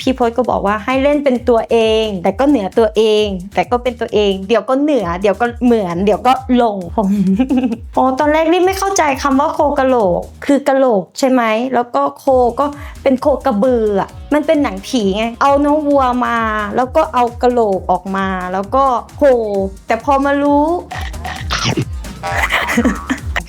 พี่พศก็บอกว่าให้เล่นเป็นตัวเอง แต่ก็เหนือตัวเอง แต่ก็เป็นตัวเอง เดี๋ยวก็เหนือ เดี๋ยวก็เหมือน เดี๋ยวก็ลงผมโอ้ตอนแรกรีบไม่เข้าใจคำว่าโคกะโหลก คือกะโหลกใช่ไหมแล้วก็โคก็เป็นโคกระบืออะมันเป็นหนังผีไงเอาน้องวัวมา แล้วก็เอากะโหลกออกมา แล้วก็โหแต่พอมารู้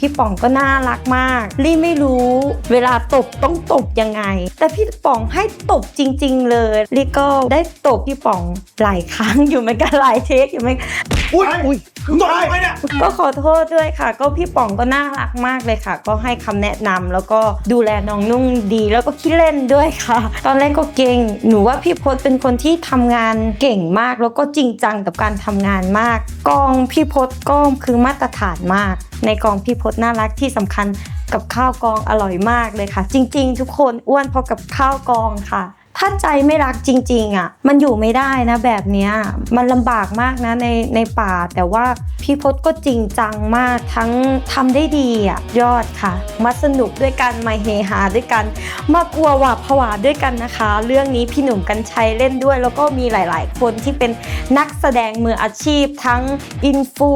พี่ป๋องก็น่ารักมาก ลี่ไม่รู้ เวลาตบต้องตบยังไง แต่พี่ป๋องให้ตบจริง ๆ เลย ลี่ก็ได้ตบพี่ป๋องหลายครั้งอยู่เหมือนกันหลายเทคอยู่เหมือนกัน อุ้ยอุ้ยตกไปเนี่ยก็ขอโทษด้วยค่ะ ก็พี่ป๋องก็น่ารักมากเลยค่ะ ก็ให้คำแนะนำแล้วก็ดูแลน้องนุ่งดี แล้วก็ขี้เล่นด้วยค่ะ ตอนแรกก็เก่งหนูว่าพี่พศเป็นคนที่ทำงานเก่งมาก แล้วก็จริงจังกับการทำงานมากกองพี่พศก็คือมาตรฐานมาก ในกองพี่พศน่ารักที่สำคัญกับข้าวกองอร่อยมากเลยค่ะ จริง ๆ ทุกคนอ้วนเพราะกับข้าวกองค่ะ ถ้าใจไม่รักจริง ๆอะมันอยู่ไม่ได้นะแบบเนี้ยมันลำบากมากนะในในป่า แต่ว่าพี่พศก็จริงจังมากทั้งทำได้ดีอะยอดค่ะ มาสนุกด้วยกันมาเฮฮาด้วยกัน มากลัวหวาดผวาด้วยกันนะคะ เรื่องนี้พี่หนุ่มกัญชัยเล่นด้วย แล้วก็มีหลาย ๆ คนที่เป็นนักแสดงมืออาชีพ ทั้งอินฟู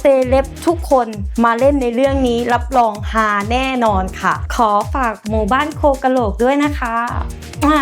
เซเลบทุกคนมาเล่นในเรื่องนี้รับรองฮาแน่นอนค่ะ ขอฝากหมู่บ้านโคกะโหลกด้วยนะคะ อ่